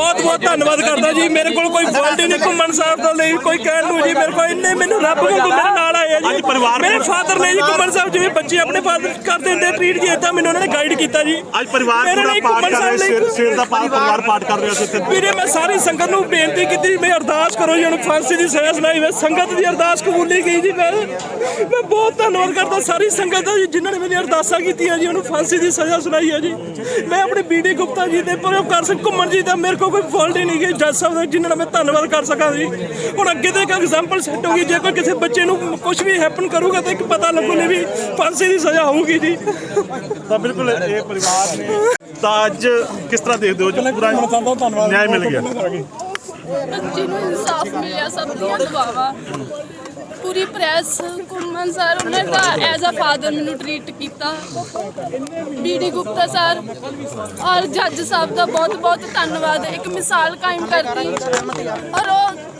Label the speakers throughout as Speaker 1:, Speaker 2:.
Speaker 1: ਕਰਦਾ ਜੀ। ਮੇਰੇ ਕੋਲ ਕੋਈ ਫਾਲਟ ਹੀ ਨਹੀਂ ਘੁੰਮਣ ਸਾਹਿਬ ਦਾ ਲਈ ਕੋਈ ਕਹਿਣ ਨੂੰ ਜੀ। ਮੇਰੇ ਕੋਲ ਇੰਨੇ ਮੈਨੂੰ ਰੱਬ ਵਾਂਗੂ ਮੇਰੇ ਨਾਲ ਆਏ ਆ ਜੀ।
Speaker 2: ਅੱਜ ਪਰਿਵਾਰ
Speaker 1: ਮੇਰੇ ਫਾਦਰ ਨੇ ਜੀ ਘੁੰਮਣ ਸਾਹਿਬ ਜਿਵੇਂ ਬੱਚੇ ਆਪਣੇ ਫਾਦਰ ਕਰਦੇ ਹੁੰਦੇ ਟ੍ਰੀਟ ਜੀ ਇਦਾਂ ਮੈਨੂੰ ਉਹਨਾਂ ਨੇ ਗਾਈਡ ਕੀਤਾ ਜੀ।
Speaker 2: ਅੱਜ ਪਰਿਵਾਰ ਪੂਰਾ ਪਾਠ ਕਰ ਰਿਹਾ ਸਿਰ ਸਿਰ ਦਾ ਪਰਿਵਾਰ ਪਾਠ ਕਰ ਰਿਹਾ ਸੀ ਇੱਥੇ।
Speaker 1: ਵੀਰੇ ਮੈਂ ਸਾਰੀ ਸੰਗਤ ਨੂੰ ਬੇਨਤੀ ਕੀਤੀ ਮੈਂ ਅਰਦਾਸ ਕਰੋ ਜੀ ਉਹਨੂੰ ਫਾਂਸੀ ਦੀ ਸਜ਼ਾ ਸੁਣਾਈ ਮੈਂ ਸੰਗਤ ਦੀ ਅਰਦਾਸ ਕਬੂਲੀ ਗਈ ਜੀ ਮੈਂ ਮੈਂ ਬਹੁਤ ਧੰਨਵਾਦ ਕਰਦਾ ਸਾਰੀ ਸੰਗਤ ਦਾ ਜੀ ਜਿਨ੍ਹਾਂ ਨੇ ਮੇਰੀ ਅਰਦਾਸਾਂ ਕੀਤੀਆਂ ਜੀ ਉਹਨੂੰ ਫਾਂਸੀ ਦੀ ਸਜ਼ਾ ਸੁਣਾਈ ਹੈ ਜੀ। ਮੈਂ ਆਪਣੇ ਬੀਡੀ ਗੁਪਤਾ ਜੀ ਦੇ ਪਰੋਪਕਾਰ ਸਿੰਘ ਘੁੰਮਣ ਜੀ ਦਾ ਮੇਰੇ ਕੋਲ ਕੋਈ ਫਾਲਟ ਹੀ ਨਹੀਂ ਗਈ ਜੱਜ ਸਾਹਿਬ ਦਾ ਜਿਨ੍ਹਾਂ ਦਾ ਮੈਂ ਧੰਨਵਾਦ ਕਰ ਸਕਾਂ ਜੀ। ਹੁਣ ਅੱਗੇ ਤੋਂ ਇੱਕ ਐਗਜ਼ਾਮਪਲ ਸੈੱਟ ਹੋਗੀ ਜੇ ਕੋਈ ਕਿਸੇ ਬੱਚੇ ਨੂੰ ਕੁਝ ਵੀ ਹੈਪਨ ਕਰੂਗਾ ਤਾਂ ਇੱਕ ਪਤਾ ਲੱਗੂਗੀ ਵੀ ਫਾਂਸੀ ਦੀ ਸਜ਼ਾ ਹੋਊਗੀ ਜੀ।
Speaker 2: ਤਾਂ ਬਿਲਕੁਲ ਇਹ ਪਰਿਵਾਰ ਨੇ ਤਾਂ ਅੱਜ ਕਿਸ ਤਰ੍ਹਾਂ ਦੇਖਦੇ ਹੋ? ਜੋ ਪੂਰਾ ਨਿਆਂ ਮਿਲ ਗਿਆ।
Speaker 3: ਬੱਚੀ ਨੂੰ ਇਨਸਾਫ ਮਿਲਿਆ ਸਭ ਦੀਆਂ ਦੁਆਵਾਂ। ਪੂਰੀ ਪ੍ਰੈਸ ਘੁੰਮਣ ਸਰ, ਉਹਨੇ ਤਾਂ ਐਜ਼ ਅ ਫਾਦਰ ਮੈਨੂੰ ਟਰੀਟ ਕੀਤਾ। ਬੀਡੀ ਗੁਪਤਾ ਸਰ, ਔਰ ਜੱਜ ਸਾਹਿਬ ਦਾ ਬਹੁਤ ਬਹੁਤ ਧੰਨਵਾਦ। ਇੱਕ ਮਿਸਾਲ ਕਾਇਮ ਕਰਤੀ। ਔਰ ਉਹ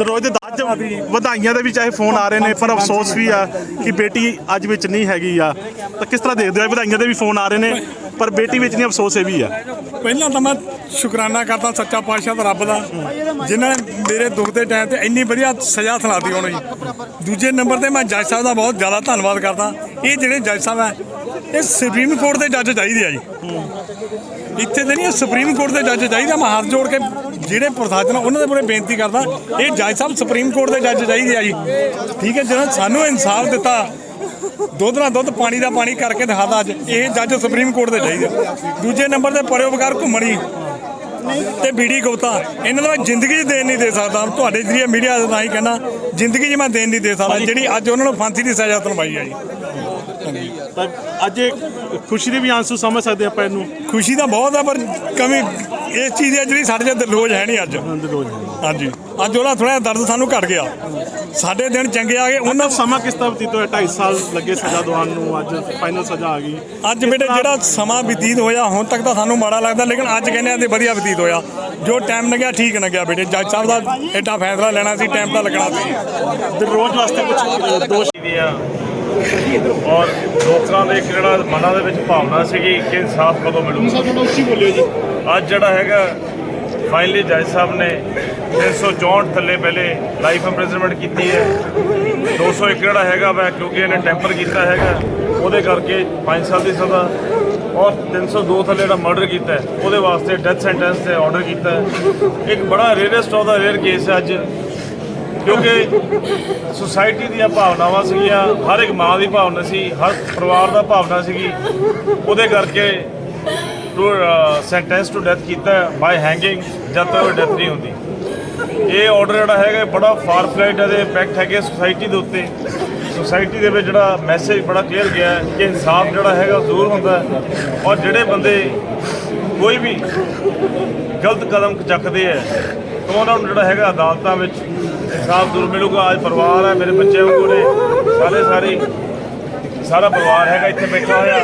Speaker 2: ਰੋਜ਼ ਦੇ ਦਾਜ ਵਧਾਈਆਂ ਦੇ ਵੀ ਚਾਹੇ ਫੋਨ ਆ ਰਹੇ ਨੇ, ਪਰ ਅਫਸੋਸ ਵੀ ਆ ਕਿ ਬੇਟੀ ਅੱਜ ਵਿੱਚ ਨਹੀਂ ਹੈਗੀ ਆ। ਤਾਂ ਕਿਸ ਤਰ੍ਹਾਂ ਦੇਖਦੇ ਹੋ? ਵਧਾਈਆਂ ਦੇ ਵੀ ਫੋਨ ਆ ਰਹੇ ਨੇ, ਪਰ ਬੇਟੀ ਵਿੱਚ ਨਹੀਂ, ਅਫਸੋਸ ਇਹ ਵੀ ਆ।
Speaker 4: ਪਹਿਲਾਂ ਤਾਂ ਮੈਂ ਸ਼ੁਕਰਾਨਾ ਕਰਦਾ ਸੱਚਾ ਪਾਤਸ਼ਾਹ ਦਾ ਰੱਬ ਦਾ, ਜਿਨ੍ਹਾਂ ਨੇ ਮੇਰੇ ਦੁੱਖ ਦੇ ਟਾਈਮ ਤੇ ਇੰਨੀ ਵਧੀਆ ਸਜ਼ਾ ਸੁਣਾਤੀ ਉਹਨੂੰ ਜੀ ਦੂਜੇ ਨੰਬਰ ਤੇ ਮੈਂ ਜੱਜ ਸਾਹਿਬ ਦਾ ਬਹੁਤ ਜ਼ਿਆਦਾ ਧੰਨਵਾਦ ਕਰਦਾ। ਇਹ ਜਿਹੜੇ ਜੱਜ ਸਾਹਿਬ ਹੈ ਇਹ ਸੁਪਰੀਮ ਕੋਰਟ ਦੇ ਜੱਜ ਚਾਹੀਦੇ ਆ ਜੀ। ਇੱਥੇ ਤੇ ਨਹੀਂ ਸੁਪਰੀਮ ਕੋਰਟ ਦੇ ਜੱਜ ਚਾਹੀਦੇ ਮੈਂ ਹੱਥ ਜੋੜ ਕੇ ਜਿਹੜੇ ਪ੍ਰਸ਼ਾਸਨ ਆ, ਉਹਨਾਂ ਦੇ ਮੂਹਰੇ ਬੇਨਤੀ ਕਰਦਾ ਇਹ ਜੱਜ ਸਾਹਿਬ ਸੁਪਰੀਮ ਕੋਰਟ ਦੇ ਜੱਜ ਚਾਹੀਦੇ ਆ ਜੀ। ਠੀਕ ਹੈ ਜਿਹਨਾਂ ਸਾਨੂੰ ਇਨਸਾਫ ਦਿੱਤਾ ਦੁੱਧ ਨਾਲ ਦੁੱਧ ਪਾਣੀ ਦਾ ਪਾਣੀ ਕਰਕੇ ਦਿਖਾਦਾ ਅੱਜ ਇਹ ਜੱਜ ਸੁਪਰੀਮ ਕੋਰਟ ਦੇ ਚਾਹੀਦੇ ਦੂਜੇ ਨੰਬਰ ਤੇ ਪਰਿਓਪਕਾਰ ਘੁੰਮਣੀ ਤੇ ਬੀੜੀ ਗੁਪਤਾ ਇਹਨਾਂ ਦਾ ਮੈਂ ਜ਼ਿੰਦਗੀ 'ਚ ਦੇਣ ਨਹੀਂ ਦੇ ਸਕਦਾ। ਤੁਹਾਡੇ ਜਰੀਏ ਮੀਡੀਆ ਦਾ ਹੀ ਕਹਿਣਾ ਜ਼ਿੰਦਗੀ 'ਚ ਮੈਂ ਦੇਣ ਨਹੀਂ ਦੇ ਸਕਦਾ ਜਿਹੜੀ ਅੱਜ ਉਹਨਾਂ ਨੂੰ ਫਾਂਸੀ ਦੀ ਸਜ਼ਾ ਸੁਣਵਾਈ ਹੈ ਜੀ।
Speaker 2: ਤਾਂ ਅੱਜ ਇਹ ਖੁਸ਼ੀ ਦੇ ਵੀ ਆਂਸੂ ਸਮਝ ਸਕਦੇ ਆਪਾਂ ਇਹਨੂੰ।
Speaker 4: ਖੁਸ਼ੀ ਤਾਂ ਬਹੁਤ ਆ ਪਰ ਕਮੀ ਇਸ ਚੀਜ਼ ਦੀ ਆ ਜਿਹੜੀ ਸਾਡੇ ਜਿਹਾ ਰੋਜ਼ ਹੈ ਨਹੀਂ ਅੱਜ।
Speaker 2: ਰੋਜ਼
Speaker 4: ਹਾਂਜੀ। ਅੱਜ ਉਹਦਾ ਥੋੜਾ ਦਰਦ ਸਾਨੂੰ ਘਟ ਗਿਆ। ਸਾਡੇ ਦਿਨ ਚੰਗੇ ਆ ਗਏ ਉਹਨਾਂ
Speaker 2: ਉਹਨਾਂ ਸਮਾਂ ਕਿਸ ਤਰ੍ਹਾਂ ਬਤੀਤ ਹੋਇਆ? 2.5 ਸਾਲ ਲੱਗੇ ਸਜ਼ਾ ਦਿਵਾਉਣ ਨੂੰ ਅੱਜ ਫਾਈਨਲ ਸਜ਼ਾ ਆ ਗਈ।
Speaker 4: ਅੱਜ ਬੇਟੇ ਜਿਹੜਾ ਸਮਾਂ ਬਤੀਤ ਹੋਇਆ ਹੁਣ ਤੱਕ ਤਾਂ ਸਾਨੂੰ ਮਾੜਾ ਲੱਗਦਾ ਲੇਕਿਨ ਅੱਜ ਕਹਿੰਦੇ ਆ ਤੇ ਵਧੀਆ ਬਤੀਤ ਹੋਇਆ। ਜੋ ਟਾਈਮ ਲੱਗਿਆ ਠੀਕ ਲੱਗਿਆ ਬੇਟੇ। ਜੱਜ ਸਾਹਿਬ ਦਾ ਐਡਾ ਫੈਸਲਾ ਲੈਣਾ ਸੀ ਟਾਈਮ ਤਾਂ ਲੱਗਣਾ ਸੀ।
Speaker 2: ਤੇ ਰੋਜ਼ ਵਾਸਤੇ ਕੁਝ ਦੋਸ਼
Speaker 5: ਦੀ ਆ ਔਰ ਲੋਕਾਂ ਦੇ ਜਿਹੜਾ ਮਨਾਂ ਦੇ ਵਿੱਚ ਭਾਵਨਾ ਸੀਗੀ ਕਿ ਇਨਸਾਫ ਕਦੋਂ ਮਿਲੂਗਾ। ਅੱਜ ਜਿਹੜਾ ਹੈਗਾ ਫਾਈਨਲੀ ਜੱਜ ਸਾਹਿਬ ਨੇ 364 ਥੱਲੇ ਪਹਿਲੇ ਲਾਈਫ ਇੰਪ੍ਰਿਜ਼ਨਮੈਂਟ ਕੀਤੀ ਹੈ। 201 ਜਿਹੜਾ ਹੈਗਾ ਵਾ ਕਿਉਂਕਿ ਇਹਨੇ ਟੈਂਪਰ ਕੀਤਾ ਹੈਗਾ ਉਹਦੇ ਕਰਕੇ 5 ਸਾਲ ਦੀ ਸਜ਼ਾ। ਔਰ 302 ਥੱਲੇ ਜਿਹੜਾ ਮਰਡਰ ਕੀਤਾ ਉਹਦੇ ਵਾਸਤੇ ਡੈਥ ਸੈਂਟੈਂਸ ਤੇ ਆਰਡਰ ਕੀਤਾ। ਇੱਕ ਬੜਾ rarest of the rare case ਹੈ ਅੱਜ ਕਿਉਂਕਿ ਸੁਸਾਇਟੀ ਦੀਆਂ ਭਾਵਨਾਵਾਂ ਸੀਗੀਆਂ, ਹਰ ਇੱਕ ਮਾਂ ਦੀ ਭਾਵਨਾ ਸੀ, ਹਰ ਪਰਿਵਾਰ ਦਾ ਭਾਵਨਾ ਸੀਗੀ। ਉਹਦੇ ਕਰਕੇ ਟੂ ਸੈਂਟੈਂਸ ਟੂ ਡੈਥ ਕੀਤਾ ਬਾਈ ਹੈਂਗਿੰਗ ਜਦ ਤੱਕ ਡੈਥ ਨਹੀਂ ਹੁੰਦੀ। ਇਹ ਆਰਡਰ ਜਿਹੜਾ ਹੈਗਾ ਬੜਾ ਫਾਰ ਫਲਾਈਟ ਦੇ ਇੰਪੈਕਟ ਹੈਗੇ ਸੁਸਾਇਟੀ ਦੇ ਉੱਤੇ। ਸੁਸਾਇਟੀ ਦੇ ਵਿੱਚ ਜਿਹੜਾ ਮੈਸੇਜ ਬੜਾ ਕਲੀਅਰ ਗਿਆ ਕਿ ਇਨਸਾਫ ਜਿਹੜਾ ਹੈਗਾ ਜ਼ਰੂਰ ਹੁੰਦਾ ਔਰ ਜਿਹੜੇ ਬੰਦੇ ਕੋਈ ਵੀ ਗਲਤ ਕਦਮ ਚੱਕਦੇ ਹੈ ਤਾਂ ਉਹਨਾਂ ਨੂੰ ਜਿਹੜਾ ਹੈਗਾ ਅਦਾਲਤਾਂ ਵਿੱਚ ਇਨਸਾਫ ਜ਼ਰੂਰ ਮਿਲੂਗਾ ਅੱਜ ਪਰਿਵਾਰ ਹੈ ਮੇਰੇ ਬੱਚੇ ਵਾਂਗੂ ਨੇ ਸਾਰੇ ਸਾਰੇ ਸਾਰਾ ਪਰਿਵਾਰ ਹੈਗਾ ਇੱਥੇ ਬੈਠਾ ਹੋਇਆ।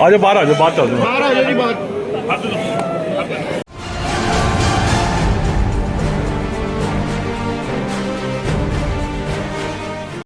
Speaker 2: ਆ ਜਾ ਬਾਹਰ ਆ ਜਾ ਬਾਹਰ ਚੱਲ ਜਾ
Speaker 5: ਹੱਥ